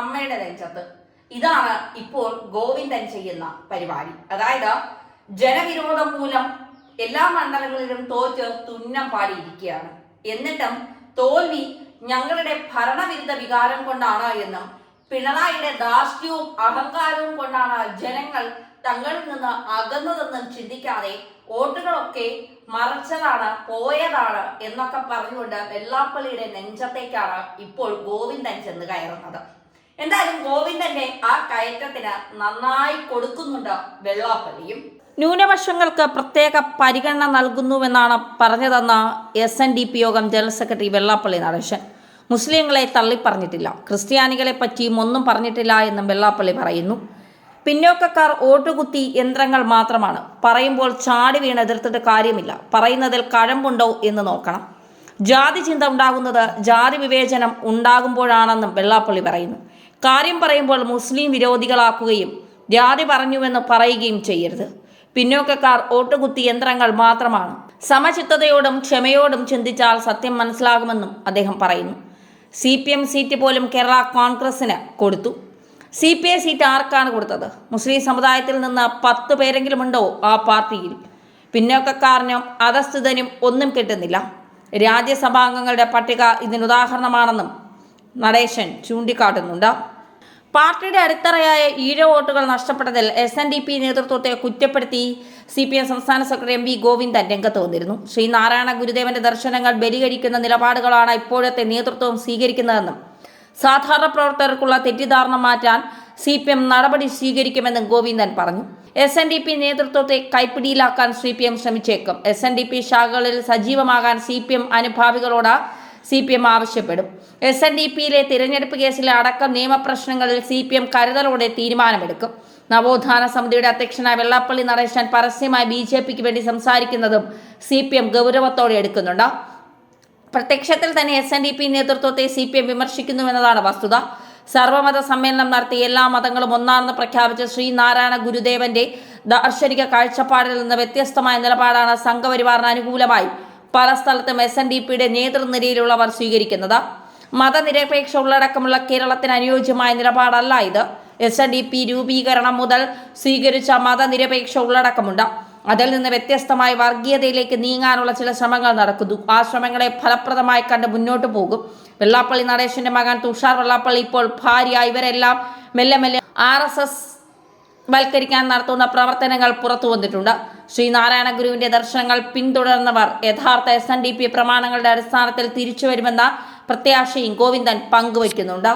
അമ്മയുടെ നെഞ്ചത്ത്. ഇതാണ് ഇപ്പോൾ ഗോവിന്ദൻ ചെയ്യുന്ന പരിപാടി. അതായത് ജനവിരോധം മൂലം എല്ലാ മണ്ഡലങ്ങളിലും തോറ്റ് തുന്നം പാടിയിരിക്കുകയാണ്. എന്നിട്ടും തോൽവി ഞങ്ങളുടെ ഭരണവിരുദ്ധ വികാരം കൊണ്ടാണ് എന്നും പിണറായിയുടെ ദാർഷ്ട്യവും അഹങ്കാരവും കൊണ്ടാണ് ജനങ്ങൾ തങ്ങളിൽ നിന്ന് അകന്നതെന്നും ചിന്തിക്കാതെ വോട്ടുകളൊക്കെ മറച്ചതാണ് പോയതാണ് എന്നൊക്കെ പറഞ്ഞുകൊണ്ട് വെള്ളാപ്പള്ളിയുടെ നെഞ്ചത്തേക്കാണ് ഇപ്പോൾ ഗോവിന്ദൻ ചെന്ന് കയറുന്നത്. എന്തായാലും ഗോവിന്ദന്റെ ആ കയറ്റത്തിന് നന്നായി കൊടുക്കുന്നുണ്ട് വെള്ളാപ്പള്ളിയും. ന്യൂനപക്ഷങ്ങൾക്ക് പ്രത്യേക പരിഗണന നൽകുന്നുവെന്നാണ് പറഞ്ഞതെന്ന എസ് എൻ ഡി പി യോഗം ജനറൽ സെക്രട്ടറി വെള്ളാപ്പള്ളി നടേശൻ. മുസ്ലിങ്ങളെ തള്ളിപ്പറഞ്ഞിട്ടില്ല. ക്രിസ്ത്യാനികളെ പറ്റിയും ഒന്നും പറഞ്ഞിട്ടില്ല എന്നും വെള്ളാപ്പള്ളി പറയുന്നു. പിന്നോക്കക്കാർ ഓട്ടുകുത്തി യന്ത്രങ്ങൾ മാത്രമാണ്. പറയുമ്പോൾ ചാടി വീണ് എതിർത്തിട്ട് കാര്യമില്ല. പറയുന്നതിൽ കഴമ്പുണ്ടോ എന്ന് നോക്കണം. ജാതി ചിന്ത ഉണ്ടാകുന്നത് ജാതി വിവേചനം ഉണ്ടാകുമ്പോഴാണെന്നും വെള്ളാപ്പള്ളി പറയുന്നു. കാര്യം പറയുമ്പോൾ മുസ്ലിം വിരോധികളാക്കുകയും ജാതി പറഞ്ഞുവെന്ന് പറയുകയും ചെയ്യരുത്. പിന്നോക്കക്കാർ ഓട്ടുകുത്തി യന്ത്രങ്ങൾ മാത്രമാണ്. സമചിത്തതയോടും ക്ഷമയോടും ചിന്തിച്ചാൽ സത്യം മനസ്സിലാകുമെന്നും അദ്ദേഹം പറയുന്നു. സി പി എം സീറ്റ് പോലും കേരള കോൺഗ്രസിന് കൊടുത്തു. സി പി ഐ സീറ്റ് ആർക്കാണ് കൊടുത്തത്? മുസ്ലിം സമുദായത്തിൽ നിന്ന് പത്ത് പേരെങ്കിലും ഉണ്ടോ ആ പാർട്ടിയിൽ? പിന്നോക്കക്കാരനും അധസ്ഥിതനും ഒന്നും കിട്ടുന്നില്ല. രാജ്യസഭാംഗങ്ങളുടെ പട്ടിക ഇതിനുദാഹരണമാണെന്നും നടേശൻ ചൂണ്ടിക്കാട്ടുന്നുണ്ട്. പാർട്ടിയുടെ അടിത്തറയായ ഈഴ വോട്ടുകൾ നഷ്ടപ്പെട്ടതിൽ എസ് എൻ ഡി പി നേതൃത്വത്തെ കുറ്റപ്പെടുത്തി സി പി എം സംസ്ഥാന സെക്രട്ടറി എം വി ഗോവിന്ദൻ രംഗത്ത് വന്നിരുന്നു. ശ്രീനാരായണ ഗുരുദേവന്റെ ദർശനങ്ങൾ ബലികഴിക്കുന്ന നിലപാടുകളാണ് ഇപ്പോഴത്തെ നേതൃത്വം സ്വീകരിക്കുന്നതെന്നും സാധാരണ പ്രവർത്തകർക്കുള്ള തെറ്റിദ്ധാരണ മാറ്റാൻ സി പി എം നടപടി സ്വീകരിക്കുമെന്നും ഗോവിന്ദൻ പറഞ്ഞു. എസ് എൻ ഡി പി നേതൃത്വത്തെ കൈപ്പിടിയിലാക്കാൻ സി പി എം ശ്രമിച്ചേക്കും. എസ് എൻ ഡി പി ശാഖകളിൽ സജീവമാകാൻ സി പി എം അനുഭാവികളോട് സി പി എം ആവശ്യപ്പെടും. എസ് എൻ ഡി പിയിലെ തിരഞ്ഞെടുപ്പ് കേസിലെ അടക്കം നിയമപ്രശ്നങ്ങളിൽ സി പി എം കരുതലോടെ തീരുമാനമെടുക്കും. നവോത്ഥാന സമിതിയുടെ അധ്യക്ഷനായ വെള്ളാപ്പള്ളി നടേശൻ പരസ്യമായി ബി ജെ പിക്ക് വേണ്ടി സംസാരിക്കുന്നതും സി പി എം ഗൗരവത്തോടെ എടുക്കുന്നുണ്ട്. പ്രത്യക്ഷത്തിൽ തന്നെ എസ് എൻ ഡി പി നേതൃത്വത്തെ സി പി എം വിമർശിക്കുന്നുവെന്നതാണ് വസ്തുത. സർവമത സമ്മേളനം നടത്തി എല്ലാ മതങ്ങളും ഒന്നാണെന്ന് പ്രഖ്യാപിച്ച ശ്രീനാരായണ ഗുരുദേവന്റെ ദാർശനിക കാഴ്ചപ്പാടിൽ നിന്ന് വ്യത്യസ്തമായ നിലപാടാണ് സംഘപരിവാറിന് അനുകൂലമായി പല സ്ഥലത്തും എസ് എൻ ഡി പിയുടെ നേതൃനിരയിലുള്ളവർ സ്വീകരിക്കുന്നത്. മതനിരപേക്ഷ ഉള്ളടക്കമുള്ള കേരളത്തിന് അനുയോജ്യമായ നിലപാടല്ല ഇത്. എസ് എൻ ഡി പി രൂപീകരണം മുതൽ സ്വീകരിച്ച മതനിരപേക്ഷ ഉള്ളടക്കമുണ്ട്. അതിൽ നിന്ന് വ്യത്യസ്തമായി വർഗീയതയിലേക്ക് നീങ്ങാനുള്ള ചില ശ്രമങ്ങൾ നടക്കുന്നു. ആ ശ്രമങ്ങളെ ഫലപ്രദമായി കണ്ട് മുന്നോട്ട് പോകും. വെള്ളാപ്പള്ളി നടേശന്റെ മകൻ തുഷാർ വെള്ളാപ്പള്ളി ഇപ്പോൾ ഭാര്യ. ഇവരെല്ലാം മെല്ലെ മെല്ലെ ആർ എസ് എസ് വൽക്കരിക്കാൻ നടത്തുന്ന പ്രവർത്തനങ്ങൾ പുറത്തു വന്നിട്ടുണ്ട്. ശ്രീനാരായണ ഗുരുവിന്റെ ദർശനങ്ങൾ പിന്തുടർന്നവർ യഥാർത്ഥ എസ് എൻ ഡി പി പ്രമാണങ്ങളുടെ അടിസ്ഥാനത്തിൽ തിരിച്ചു വരുമെന്ന പ്രത്യാശയും ഗോവിന്ദൻ പങ്കുവയ്ക്കുന്നുണ്ട്.